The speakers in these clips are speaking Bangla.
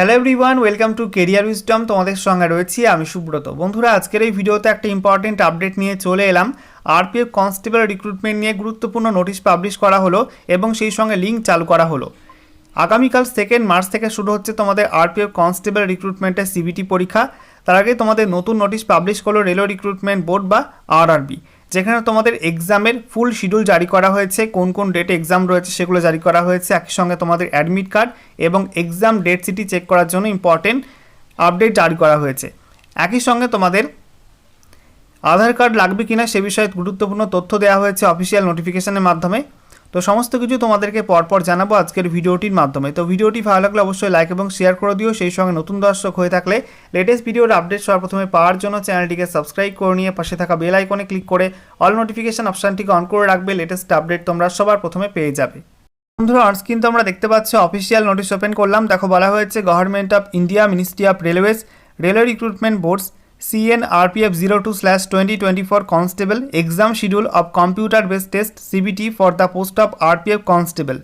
Hello everyone welcome to career wisdom তোমাদের সঙ্গে রয়েছি আমি সুব্রত। বন্ধুরা, আজকের এই ভিডিওতে একটা ইম্পর্টেন্ট আপডেট নিয়ে চলে এলাম। আরপিএফ কনস্টেবল রিক্রুটমেন্ট নিয়ে গুরুত্বপূর্ণ নোটিশ পাবলিশ করা হলো এবং সেই সঙ্গে লিঙ্ক চালু করা হলো। আগামীকাল সেকেন্ড মার্চ থেকে শুরু হচ্ছে তোমাদের আরপিএফ কনস্টেবল রিক্রুটমেন্টের সিবিটি পরীক্ষা। তার আগে তোমাদের নতুন নোটিশ পাবলিশ করল রেলওয়ে রিক্রুটমেন্ট বোর্ড বা আরআরবি যেখানে তোমাদের এক্সামের ফুল শিডিউল জারি করা হয়েছে, কোন কোন ডেটে এক্সাম রয়েছে সেগুলো জারি করা হয়েছে একই সঙ্গে তোমাদের অ্যাডমিট কার্ড এবং এক্সাম ডেট সিটি চেক করার জন্য ইম্পর্টেন্ট আপডেট জারি করা হয়েছে। একই সঙ্গে তোমাদের আধার কার্ড লাগবে কিনা সে বিষয়ে গুরুত্বপূর্ণ তথ্য দেওয়া হয়েছে অফিসিয়াল নোটিফিকেশনের মাধ্যমে। তো সমস্ত কিছু তোমাদেরকে পরপর জানাব আজকের ভিডিওটির মাধ্যমে। তো ভিডিওটি ভালো লাগলে অবশ্যই লাইক এবং শেয়ার করে দিও। সেই সঙ্গে নতুন দর্শক হয়ে থাকলে লেটেস্ট ভিডিওর আপডেট সবার প্রথমে পাওয়ার জন্য চ্যানেলটিকে সাবস্ক্রাইব করে নিয়ে পাশে থাকা বেল আইকনে ক্লিক করে অল নোটিফিকেশান অপশানটিকে অন করে রাখবে। লেটেস্ট আপডেট তোমরা সবার প্রথমে পেয়ে যাবে। বন্ধুরা অন স্ক্রিন তোমরা দেখতে পাচ্ছ অফিসিয়াল নোটিশ ওপেন করলাম। দেখো, বলা হয়েছে government of India ministry of railways railway recruitment boards slash twenty twenty four constable exam schedule of computer base test CBT for the post of RPF constable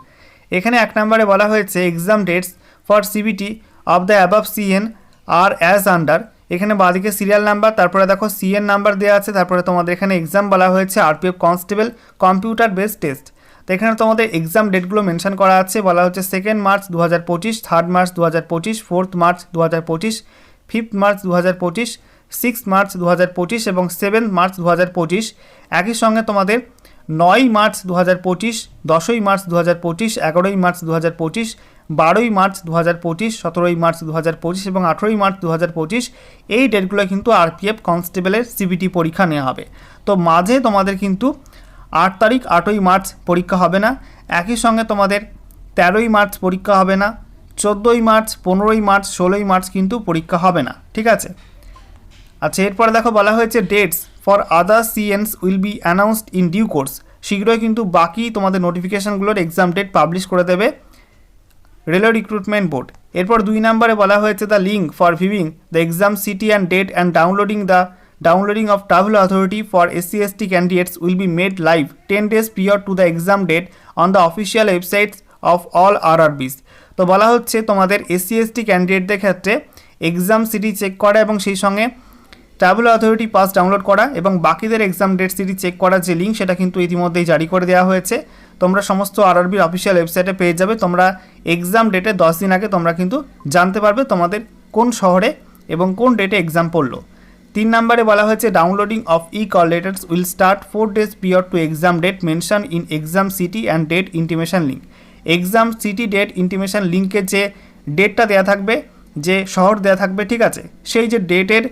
এখানে এক নম্বরে বলা হয়েছে exam dates for CBT of the above CN are as under এখানে বাঁদিকে সিরিয়াল নাম্বার তারপরে দেখো সিএন নাম্বার দেওয়া আছে, তারপরে তোমাদের এখানে এক্সাম বলা হয়েছে RPF constable computer base test তো এখানে তোমাদের এক্সাম ডেটগুলো মেনশন করা আছে, বলা হচ্ছে সেকেন্ড মার্চ দু হাজার পঁচিশ থার্ড মার্চ দু হাজার পঁচিশ ফোর্থ মার্চ দু হাজার পঁচিশ ফিফথ মার্চ দু হাজার পঁচিশ সিক্স মার্চ দু এবং সেভেন্থ মার্চ দু একই সঙ্গে তোমাদের নয় মার্চ দু হাজার পঁচিশ, দশই মার্চ দু হাজার পঁচিশ, এগারোই মার্চ দু হাজার পঁচিশ, বারোই মার্চ দু হাজার পঁচিশ, সতেরোই মার্চ দু হাজার পঁচিশ এবং আঠেরোই মার্চ দু হাজার পঁচিশ এই ডেটগুলো কিন্তু আরপিএফ কনস্টেবলের সিবিটি পরীক্ষা নেওয়া হবে। তো মাঝে তোমাদের কিন্তু আট তারিখ, আটই মার্চ পরীক্ষা হবে না। একই সঙ্গে তোমাদের তেরোই মার্চ পরীক্ষা হবে না। চোদ্দোই মার্চ, পনেরোই মার্চ, ষোলোই মার্চ কিন্তু পরীক্ষা হবে না। ঠিক আছে? আচ্ছা এরপরে দেখো বলা হয়েছে dates for other CNs will be announced in due course শীঘ্রই কিন্তু বাকি তোমাদের নোটিফিকেশানগুলোর এক্সাম ডেট পাবলিশ করে দেবে রেলওয়ে রিক্রুটমেন্ট বোর্ড এরপর দুই নম্বরে বলা হয়েছে the link for viewing the exam city and date and downloading the downloading of travel authority for SC ST candidates will be made live ten days period to the exam date on the official websites of all RRBs তো বলা হচ্ছে তোমাদের এসসি এসটি ক্যান্ডিডেটদের ক্ষেত্রে এক্সাম সিটি চেক করা এবং সেই সঙ্গে ট্রাভেল অথরিটি পাস ডাউনলোড করা এবং বাকিদের এক্সাম ডেট সিটি চেক করার যে লিঙ্ক সেটা কিন্তু ইতিমধ্যেই জারি করে দেওয়া হয়েছে। তোমরা সমস্ত আরআরবির অফিসিয়াল ওয়েবসাইটে পেয়ে যাবে। তোমরা এক্সাম ডেটে দশ দিন আগে তোমরা কিন্তু জানতে পারবে তোমাদের কোন শহরে এবং কোন ডেটে এক্সাম পড়ল। তিন নম্বরে বলা হয়েছে downloading of e call letters will start four days period to exam date mention in exam city and date intimation link exam city date intimation লিঙ্কের যে ডেটটা দেওয়া থাকবে, যে শহর দেওয়া থাকবে, ঠিক আছে? সেই যে ডেটের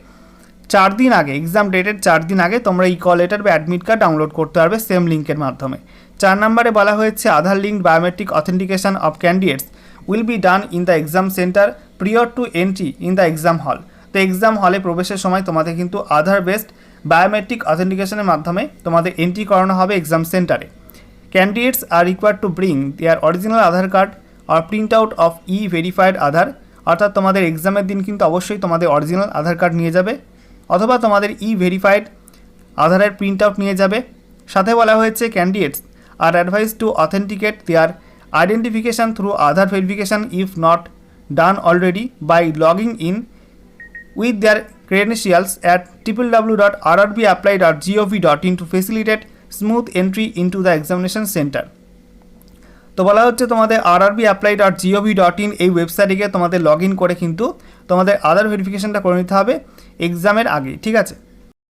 চার দিন আগে এক্সাম ডেটের চার দিন আগে তোমরা ই কল লেটার বা অ্যাডমিট কার্ড ডাউনলোড করতে পারবে সেম লিঙ্কের মাধ্যমে। চার নম্বরে বলা হয়েছে, Aadhaar link biometric authentication of candidates will be done in the exam centre prior to entry in the exam hall তো এক্সাম হলে প্রবেশের সময় তোমাদের কিন্তু আধার বেসড বায়োমেট্রিক অথেন্টিকেশনের মাধ্যমে তোমাদের এন্ট্রি করানো হবে এক্সাম সেন্টারে candidates are required to bring their original Aadhaar card or print out of e verified Aadhaar. অর্থাৎ তোমাদের এক্সামের দিন কিন্তু অবশ্যই তোমাদের অরিজিনাল আধার কার্ড নিয়ে যাবে। অথবা তোমাদের ই ভেরিফাইড আধারের প্রিন্ট আউট নিয়ে যাবে সাথে বলা হয়েছে candidates are advised to authenticate their identification through Aadhaar verification if not done already by logging in with their credentials at www.rrbapply.gov.in to facilitate smooth entry into the examination center. তো বলা হচ্ছে তোমাদের RRB apply dot G O V dot in এই ওয়েবসাইটে তোমাদের লগ ইন করে কিন্তু তোমাদের আধার ভেরিফিকেশনটা করে নিতে হবে এক্সামের আগে, ঠিক আছে?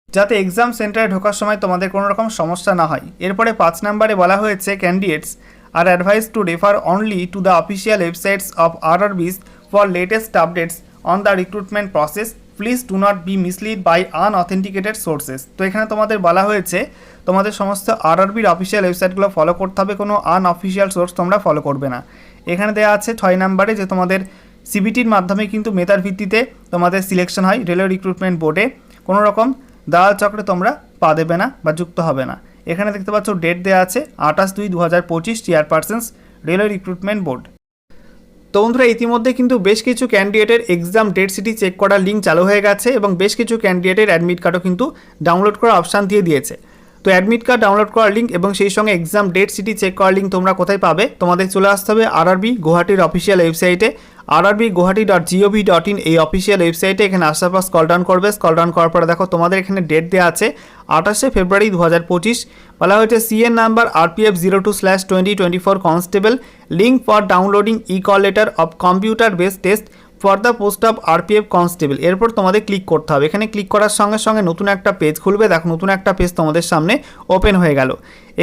যাতে এক্সাম সেন্টারে ঢোকার সময় তোমাদের কোনো রকম সমস্যা না হয়। এরপরে পাঁচ নম্বরে বলা হয়েছে candidates are advised to refer only to the official websites of RRBs for latest updates on the recruitment process please do not be misled by unauthenticated sources তো এখানে তোমাদের বলা হয়েছে, তোমাদের সমস্ত আরআরবির অফিসিয়াল ওয়েবসাইটগুলো ফলো করতে হবে। কোনো আনঅফিসিয়াল সোর্স তোমরা ফলো করবে না। এখানে দেওয়া আছে ছয় নাম্বারে যে তোমাদের সিবিটির মাধ্যমে কিন্তু মেধার ভিত্তিতে তোমাদের সিলেকশন হয় রেলওয়ে রিক্রুটমেন্ট বোর্ডে কোনো রকম দালাল চক্রে তোমরা পা দেবে না বা যুক্ত হবে না। এখানে দেখতে পাচ্ছ ডেট দেওয়া আছে আঠাশ দুই দু হাজার পঁচিশ চেয়ারপারসন্স রেলওয়ে রিক্রুটমেন্ট বোর্ড তো বন্ধুরা, ইতিমধ্যে কিন্তু বেশ কিছু ক্যান্ডিডেটের এক্সাম ডেট সিটি চেক করার লিঙ্ক চালু হয়ে গেছে এবং বেশ কিছু ক্যান্ডিডেটের অ্যাডমিট কার্ডও কিন্তু ডাউনলোড করার অপশান দিয়ে দিয়েছে। তো অ্যাডমিট কার্ড ডাউনলোড করার লিঙ্ক এবং সেই সঙ্গে এক্সাম ডেট সিটি চেক করার লিঙ্ক তোমরা কোথায় পাবে? তোমাদের চলে আসতে হবে আরআরবি গুয়াহাটির অফিসিয়াল ওয়েবসাইটে RRB Guwahati dot GOV dot in এই অফিসিয়াল ওয়েবসাইটে এখানে আসার পর স্কল ডাউন করবে। স্কল ডাউন করার পরে দেখো তোমাদের এখানে ডেট দেওয়া আছে আঠাশে ফেব্রুয়ারি দু হাজার পঁচিশ। বলা হয়েছে CN number RPF zero two slash twenty twenty four constable link for downloading e call letter of computer base test for the post of RPF constable এরপর তোমাদের ক্লিক করতে হবে। এখানে ক্লিক করার সঙ্গে সঙ্গে নতুন একটা পেজ খুলবে। দেখো, নতুন একটা পেজ তোমাদের সামনে ওপেন হয়ে গেল।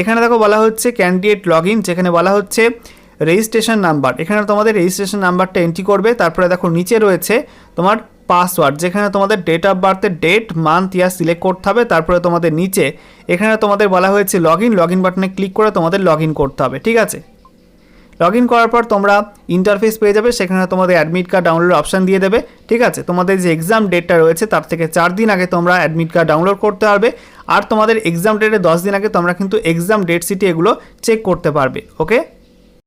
এখানে দেখো বলা হচ্ছে ক্যান্ডিডেট লগ যেখানে বলা হচ্ছে রেজিস্ট্রেশন নাম্বার এখানে তোমাদের রেজিস্ট্রেশন নাম্বারটা এন্ট্রি করবে। তারপরে দেখো, নিচে রয়েছে তোমার পাসওয়ার্ড যেখানে তোমাদের ডেট অফ বার্থের ডেট মান্থ ইয়ার সিলেক্ট করতে হবে। তারপরে তোমাদের নিচে, এখানে তোমাদের বলা হয়েছে লগ ইন লগ ইন বাটনে ক্লিক করে তোমাদের লগ করতে হবে। ঠিক আছে? লগ ইন করার পর তোমরা ইন্টারফেস পেয়ে যাবে, সেখানে তোমাদের অ্যাডমিট কার্ড ডাউনলোড অপশান দিয়ে দেবে। ঠিক আছে? তোমাদের যে এক্সাম ডেটটা রয়েছে, তার থেকে চার দিন আগে তোমরা অ্যাডমিট কার্ড ডাউনলোড করতে পারবে। আর তোমাদের এক্সাম ডেটে দশ দিন আগে তোমরা কিন্তু এক্সাম ডেট সিটি এগুলো চেক করতে পারবে ওকে